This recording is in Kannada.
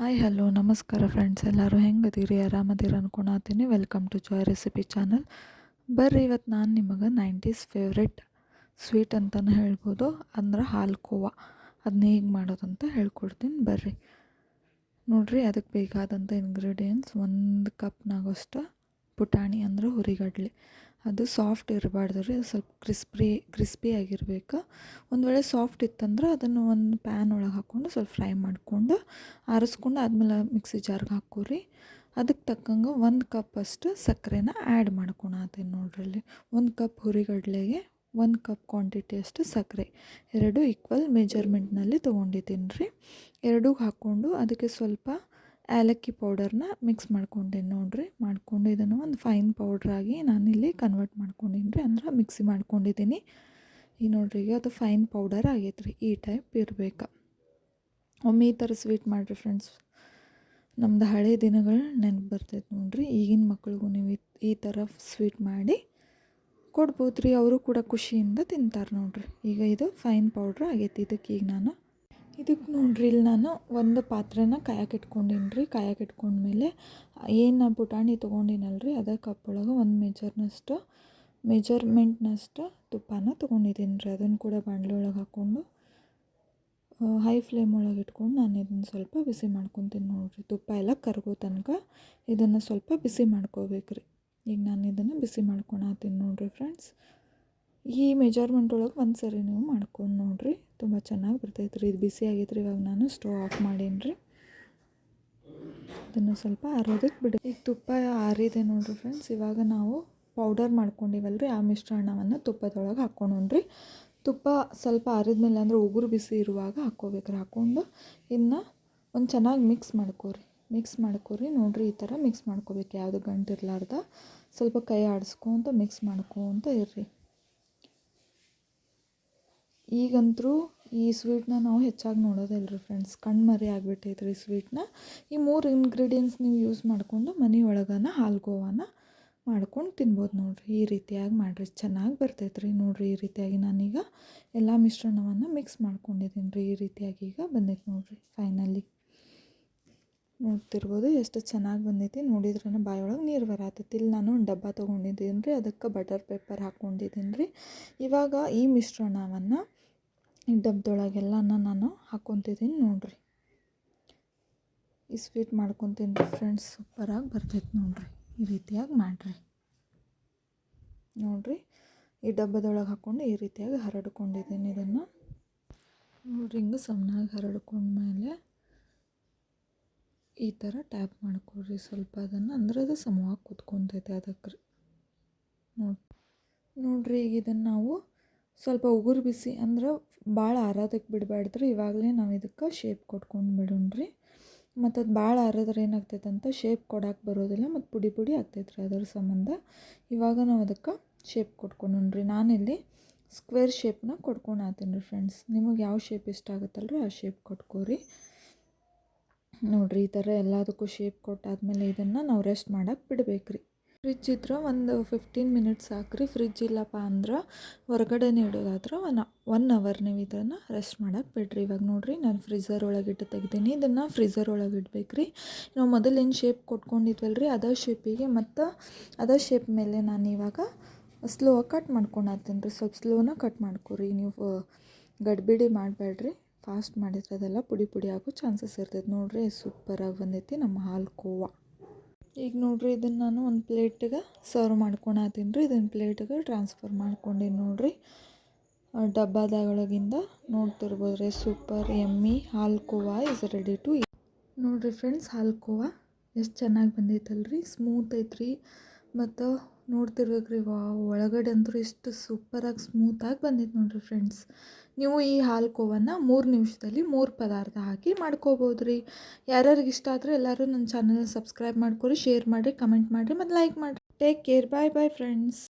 ಹಾಯ್ ಹಲೋ ನಮಸ್ಕಾರ ಫ್ರೆಂಡ್ಸ್ ಎಲ್ಲರೂ ಹೆಂಗದೀರಿ? ಆರಾಮದಿರಿ ಅನ್ಕೊಳತ್ತೀನಿ welcome to Joy recipe channel ಬರ್ರಿ ಇವತ್ತು ನಾನು ನಿಮಗೆ ನೈಂಟೀಸ್ ಫೇವ್ರೆಟ್ ಸ್ವೀಟ್ ಅಂತಲೇ ಹೇಳ್ಬೋದು. ಅಂದ್ರೆ ಹಾಲ್ಕೋವಾ ಅದನ್ನ ಹೇಗೆ ಮಾಡೋದಂತ ಹೇಳ್ಕೊಡ್ತೀನಿ. ಬರ್ರಿ. ನೋಡಿರಿ ಅದಕ್ಕೆ ಬೇಕಾದಂಥ ಇಂಗ್ರೀಡಿಯೆಂಟ್ಸ್ ಒಂದು ಕಪ್ನಾಗಷ್ಟು ಪುಟಾಣಿ ಅಂದ್ರೆ ಹುರಿಗಡ್ಲೆ. ಅದು ಸಾಫ್ಟ್ ಇರಬಾರ್ದು ರೀ ಸ್ವಲ್ಪ ಕ್ರಿಸ್ಪಿ ಆಗಿರಬೇಕು. ಒಂದು ವೇಳೆ ಸಾಫ್ಟ್ ಇತ್ತಂದ್ರೆ ಅದನ್ನು ಒಂದು ಪ್ಯಾನ್ ಒಳಗೆ ಹಾಕ್ಕೊಂಡು ಸ್ವಲ್ಪ ಫ್ರೈ ಮಾಡಿಕೊಂಡು ಆರಿಸ್ಕೊಂಡು ಆದಮೇಲೆ ಮಿಕ್ಸಿ ಜಾರ್ಗೆ ಹಾಕೋರಿ ಅದಕ್ಕೆ ತಕ್ಕಂಗೆ ಒಂದು ಕಪ್ ಅಷ್ಟು ಸಕ್ಕರೆನ ಆ್ಯಡ್ ಮಾಡ್ಕೊಳತ್ತೀನಿ ನೋಡ್ರಿ ಅಲ್ಲಿ. ಒಂದು ಕಪ್ ಹುರಿಗಡಲೆಗೆ, ಒಂದು ಕಪ್ ಕ್ವಾಂಟಿಟಿ ಅಷ್ಟು ಸಕ್ಕರೆ. ಎರಡು ಈಕ್ವಲ್ ಮೆಜರ್ಮೆಂಟ್ನಲ್ಲಿ ತೊಗೊಂಡಿದ್ದೀನಿ ರೀ. ಎರಡೂ ಹಾಕ್ಕೊಂಡು ಅದಕ್ಕೆ ಸ್ವಲ್ಪ ಏಲಕ್ಕಿ ಪೌಡರ್ನ ಮಿಕ್ಸ್ ಮಾಡ್ಕೊಂಡೆ ನೋಡಿರಿ, ಮಾಡ್ಕೊಂಡು ಇದನ್ನು ಒಂದು ಫೈನ್ ಪೌಡ್ರಾಗಿ ನಾನಿಲ್ಲಿ ಕನ್ವರ್ಟ್ ಮಾಡ್ಕೊಂಡಿನಿ ರೀ ಅಂದ್ರೆ ಮಿಕ್ಸಿ ಮಾಡ್ಕೊಂಡಿದ್ದೀನಿ. ಈ ನೋಡ್ರಿ ಈಗ ಅದು ಫೈನ್ ಪೌಡರ್ ಆಗೈತೆ ರೀ ಈ ಟೈಪ್ ಇರಬೇಕು. ಒಮ್ಮೆ ಈ ಥರ ಸ್ವೀಟ್ ಮಾಡಿರಿ ಫ್ರೆಂಡ್ಸ್ ನಮ್ಮದು ಹಳೆ ದಿನಗಳು ನೆನಪು ಬರ್ತೈತೆ ನೋಡಿರಿ, ಈಗಿನ ಮಕ್ಳಿಗೂ ನೀವು ಈ ಥರ ಸ್ವೀಟ್ ಮಾಡಿ ಕೊಡ್ಬೋದು ರೀ ಅವರು ಕೂಡ ಖುಷಿಯಿಂದ ತಿಂತಾರೆ ನೋಡಿರಿ. ಈಗ ಇದು ಫೈನ್ ಪೌಡ್ರ್ ಆಗೈತಿ, ಇದಕ್ಕೆ ಈಗ ನಾನು ಇದಕ್ಕೆ ನೋಡ್ರಿ, ಇಲ್ಲಿ ನಾನು ಒಂದು ಪಾತ್ರೆನ ಕಾಯಕ್ಕೆ ಇಟ್ಕೊಂಡೀನಿ ರೀ ಕಾಯಕ್ಕೆ ಇಟ್ಕೊಂಡ್ಮೇಲೆ ಏನು ಪುಟಾಣಿ ತೊಗೊಂಡಿನಲ್ರಿ ಅದೇ ಒಳಗೆ ಒಂದು ಮೆಜರ್ನಷ್ಟು, ಮೆಜರ್ಮೆಂಟ್ನಷ್ಟು ತುಪ್ಪನ ತೊಗೊಂಡಿದ್ದೀನಿ ರೀ ಅದನ್ನು ಕೂಡ ಬಾಣಲೆ ಒಳಗೆ ಹಾಕ್ಕೊಂಡು ಹೈ ಫ್ಲೇಮ್ ಒಳಗೆ ಇಟ್ಕೊಂಡು ನಾನು ಇದನ್ನು ಸ್ವಲ್ಪ ಬಿಸಿ ಮಾಡ್ಕೊತೀನಿ ನೋಡಿರಿ. ತುಪ್ಪ ಎಲ್ಲ ಕರಗೋ ತನಕ ಇದನ್ನು ಸ್ವಲ್ಪ ಬಿಸಿ ಮಾಡ್ಕೋಬೇಕು ರೀ ಈಗ ನಾನು ಇದನ್ನು ಬಿಸಿ ಮಾಡ್ಕೊಳತ್ತೀನಿ ನೋಡಿರಿ ಫ್ರೆಂಡ್ಸ್ ಈ ಮೆಜರ್ಮೆಂಟ್ ಒಳಗೆ ಒಂದು ಸರಿ ನೀವು ಮಾಡ್ಕೊಂಡು ನೋಡಿರಿ. ತುಂಬ ಚೆನ್ನಾಗಿ ಬರ್ತೈತೆ ರೀ ಇದು ಬಿಸಿ ಆಗೈತೆ ರೀ ಇವಾಗ ನಾನು ಸ್ಟವ್ ಆಫ್ ಮಾಡೀನಿ ರೀ ಅದನ್ನು ಸ್ವಲ್ಪ ಆರೋದಕ್ಕೆ ಬಿಡಿ. ಈಗ ತುಪ್ಪ ಆರಿದೆ ನೋಡಿರಿ ಫ್ರೆಂಡ್ಸ್. ಇವಾಗ ನಾವು ಪೌಡರ್ ಮಾಡ್ಕೊಂಡಿವಲ್ರಿ. ಆ ಮಿಶ್ರಣವನ್ನು ತುಪ್ಪದೊಳಗೆ ಹಾಕ್ಕೊಂಡ್ರಿ ತುಪ್ಪ ಸ್ವಲ್ಪ ಆರಿದ್ಮೇಲೆ ಅಂದರೆ ಉಗುರು ಬಿಸಿ ಇರುವಾಗ ಹಾಕ್ಕೋಬೇಕ್ರಿ ಹಾಕ್ಕೊಂಡು ಇನ್ನು ಒಂದು ಚೆನ್ನಾಗಿ ಮಿಕ್ಸ್ ಮಾಡ್ಕೋರಿ. ಮಿಕ್ಸ್ ಮಾಡ್ಕೋರಿ. ನೋಡಿರಿ ಈ ಥರ ಮಿಕ್ಸ್ ಮಾಡ್ಕೋಬೇಕು. ಯಾವುದು ಗಂಟಿರ್ಲಾರ್ದ. ಸ್ವಲ್ಪ ಕೈ ಆಡಿಸ್ಕೊಂತ ಮಿಕ್ಸ್ ಮಾಡ್ಕೊತ ಇರ್ರಿ. ಈಗಂತರೂ ಈ ಸ್ವೀಟ್ನ ನಾವು ಹೆಚ್ಚಾಗಿ ನೋಡೋದಿಲ್ಲ ರೀ ಫ್ರೆಂಡ್ಸ್ ಮರಿ ಆಗಿಬಿಟ್ಟೈತೆ ರೀ ಸ್ವೀಟ್ನ. ಈ ಮೂರು ಇಂಗ್ರೀಡಿಯೆಂಟ್ಸ್ ನೀವು ಯೂಸ್ ಮಾಡಿಕೊಂಡು ಮನೆ ಒಳಗನ ಹಾಲ್ಗೋವಾನ ಮಾಡ್ಕೊಂಡು ತಿನ್ಬೋದು ನೋಡಿರಿ. ಈ ರೀತಿಯಾಗಿ ಮಾಡಿರಿ. ಚೆನ್ನಾಗಿ ಬರ್ತೈತೆ ರೀ ನೋಡಿರಿ ಈ ರೀತಿಯಾಗಿ ನಾನೀಗ ಎಲ್ಲ ಮಿಶ್ರಣವನ್ನು ಮಿಕ್ಸ್ ಮಾಡ್ಕೊಂಡಿದ್ದೀನಿ ರೀ ಈ ರೀತಿಯಾಗಿ ಈಗ ಬಂದೈತೆ ನೋಡಿರಿ ಫೈನಲಿ ನೋಡ್ತಿರ್ಬೋದು ಎಷ್ಟು ಚೆನ್ನಾಗಿ ಬಂದೈತಿ. ನೋಡಿದ್ರೆ ಬಾಯೊಳಗೆ ನೀರು ಬರತ್ತೈತಿ ಇಲ್ಲಿ ನಾನು ಒಂದು ಡಬ್ಬ ತೊಗೊಂಡಿದ್ದೀನಿ ರೀ ಅದಕ್ಕೆ ಬಟರ್ ಪೇಪರ್ ಹಾಕ್ಕೊಂಡಿದ್ದೀನಿ ರೀ ಇವಾಗ ಈ ಮಿಶ್ರಣವನ್ನು ಈ ಡಬ್ದೊಳಗೆಲ್ಲನ ನಾನು ಹಾಕ್ಕೊತಿದ್ದೀನಿ ನೋಡಿರಿ. ಈ ಸ್ವೀಟ್ ಮಾಡ್ಕೊತೀನಿ ಫ್ರೆಂಡ್ಸ್, ಸೂಪರಾಗಿ ಬರ್ತೈತೆ ನೋಡಿರಿ. ಈ ರೀತಿಯಾಗಿ ಮಾಡಿರಿ. ನೋಡಿರಿ, ಈ ಡಬ್ಬದೊಳಗೆ ಹಾಕ್ಕೊಂಡು ಈ ರೀತಿಯಾಗಿ ಹರಡ್ಕೊಂಡಿದ್ದೀನಿ ಇದನ್ನು. ನೋಡ್ರಿ, ಹಿಂಗೆ ಸಣ್ಣಾಗಿ ಹರಡ್ಕೊಂಡ್ಮೇಲೆ ಈ ಥರ ಟ್ಯಾಪ್ ಮಾಡ್ಕೊಡ್ರಿ. ಸ್ವಲ್ಪ ಅದನ್ನು, ಅಂದ್ರೆ ಅದು ಸಮವಾಗಿ ಕೂತ್ಕೊತೈತೆ ಅದಕ್ಕೆ ರೀ ನೋಡಿ ನೋಡಿರಿ, ಈಗ ಇದನ್ನು ನಾವು ಸ್ವಲ್ಪ ಉಗುರು ಬಿಸಿ ಅಂದ್ರೆ ಭಾಳ ಆರೋದಕ್ಕೆ ಬಿಡಬಾರ್ದ್ರಿ ಇವಾಗಲೇ ನಾವು ಇದಕ್ಕೆ ಶೇಪ್ ಕೊಟ್ಕೊಂಡು ಬಿಡೋಣ್ರಿ. ಮತ್ತು ಅದು ಭಾಳ ಆರಿದ್ರೆ ಏನಾಗ್ತೈತೆ ಅಂತ ಶೇಪ್ ಕೊಡೋಕೆ ಬರೋದಿಲ್ಲ ಮತ್ತು ಪುಡಿ ಪುಡಿ ಆಗ್ತೈತೆ ರೀ ಅದರ ಸಂಬಂಧ. ಇವಾಗ ನಾವು ಅದಕ್ಕೆ ಶೇಪ್ ಕೊಟ್ಕೊಂಡ್ರಿ ನಾನಿಲ್ಲಿ ಸ್ಕ್ವೇರ್ ಶೇಪ್ನ ಕೊಟ್ಕೊಳತ್ತೀನಿ ರೀ ಫ್ರೆಂಡ್ಸ್ ನಿಮಗೆ ಯಾವ ಶೇಪ್ ಇಷ್ಟ ಆಗುತ್ತಲ್ರಿ ಆ ಶೇಪ್ ಕೊಟ್ಕೋರಿ. ನೋಡಿರಿ ಈ ಥರ ಎಲ್ಲದಕ್ಕೂ ಶೇಪ್ ಕೊಟ್ಟಾದ್ಮೇಲೆ ಇದನ್ನು ನಾವು ರೆಸ್ಟ್ ಮಾಡೋಕೆ ಬಿಡಬೇಕ್ರಿ. ಫ್ರಿಜ್ ಇದ್ರೆ ಒಂದು ಫಿಫ್ಟೀನ್ ಮಿನಿಟ್ಸ್ ಸಾಕ್ರಿ. ಫ್ರಿಜ್ ಇಲ್ಲಪ್ಪ ಅಂದ್ರೆ ಹೊರಗಡೆನೇ ಇಡೋದಾದ್ರೆ ಒನ್ ಒನ್ ಅವರ್ ನೀವು ಇದನ್ನು ರೆಸ್ಟ್ ಮಾಡೋಕ್ಕೆ ಬಿಡ್ರಿ. ಇವಾಗ ನೋಡಿರಿ ನಾನು ಫ್ರಿಜರ್ ಒಳಗಿಟ್ಟು ತೆಗ್ದೀನಿ. ಇದನ್ನು ಫ್ರಿಜರ್ ಒಳಗೆ ನಾವು ಮೊದಲು ಏನು ಶೇಪ್ ಕೊಟ್ಕೊಂಡಿದ್ವಲ್ಲ ರೀ ಅದೇ ಶೇಪಿಗೆ ಮತ್ತು ಅದೇ ಶೇಪ್ ಮೇಲೆ ನಾನು ಇವಾಗ ಸ್ಲೋ ಕಟ್ ಮಾಡ್ಕೊಳತ್ತೀನಿ ರೀ. ಸ್ವಲ್ಪ ಸ್ಲೋನ ಕಟ್ ಮಾಡ್ಕೊರಿ. ನೀವು ಗಡ್ಬಿಡಿ ಮಾಡಬೇಡ್ರಿ. ಫಾಸ್ಟ್ ಮಾಡಿದ್ರೆ ಅದೆಲ್ಲ ಪುಡಿ ಪುಡಿ ಆಗೋ ಚಾನ್ಸಸ್ ಇರ್ತೈತೆ. ನೋಡಿರಿ ಸೂಪರಾಗಿ ಬಂದೈತಿ ನಮ್ಮ ಹಾಲು ಕೋವಾ. ಈಗ ನೋಡಿರಿ ಇದನ್ನು ನಾನು ಒಂದು ಪ್ಲೇಟಿಗೆ ಸರ್ವ್ ಮಾಡ್ಕೊಳತ್ತೀನಿ ರೀ ಇದನ್ನು ಪ್ಲೇಟಿಗೆ ಟ್ರಾನ್ಸ್ಫರ್ ಮಾಡ್ಕೊಂಡೀನಿ ನೋಡಿರಿ. ಡಬ್ಬಾದಾಗೊಳಗಿಂದ ನೋಡ್ತಿರ್ಬೋದು ರೀ ಸೂಪರ್ ಎಮ್ಮಿ ಹಾಲು ಕೋವಾ ಇಸ್ ರೆಡಿ ಟು ನೋಡಿರಿ ಫ್ರೆಂಡ್ಸ್ ಹಾಲು ಕೋವಾ ಎಷ್ಟು ಚೆನ್ನಾಗಿ ಬಂದೈತಲ್ರಿ ಸ್ಮೂತ್ ಐತ್ರಿ. ಮತ್ತು ನೋಡ್ತಿರ್ಬೇಕು ರೀ ವಾ ಒಳಗಡೆ ಅಂತೂ ಎಷ್ಟು ಸೂಪರಾಗಿ ಸ್ಮೂತಾಗಿ ಬಂದಿತ್ತು ನೋಡಿರಿ ಫ್ರೆಂಡ್ಸ್ ನೀವು ಈ ಹಾಲು ಕೋವನ್ನ ಮೂರು ನಿಮಿಷದಲ್ಲಿ ಮೂರು ಪದಾರ್ಥ ಹಾಕಿ ಮಾಡ್ಕೋಬೋದು ರೀ ಯಾರ್ಯಾರಿಗೆ ಇಷ್ಟ ಆದರೆ ಎಲ್ಲರೂ ನನ್ನ ಚಾನಲ್ನ ಸಬ್ಸ್ಕ್ರೈಬ್ ಮಾಡ್ಕೊರಿ ಶೇರ್ ಮಾಡಿರಿ ಕಮೆಂಟ್ ಮಾಡಿರಿ ಮತ್ತು ಲೈಕ್ ಮಾಡಿರಿ. Take care bye bye friends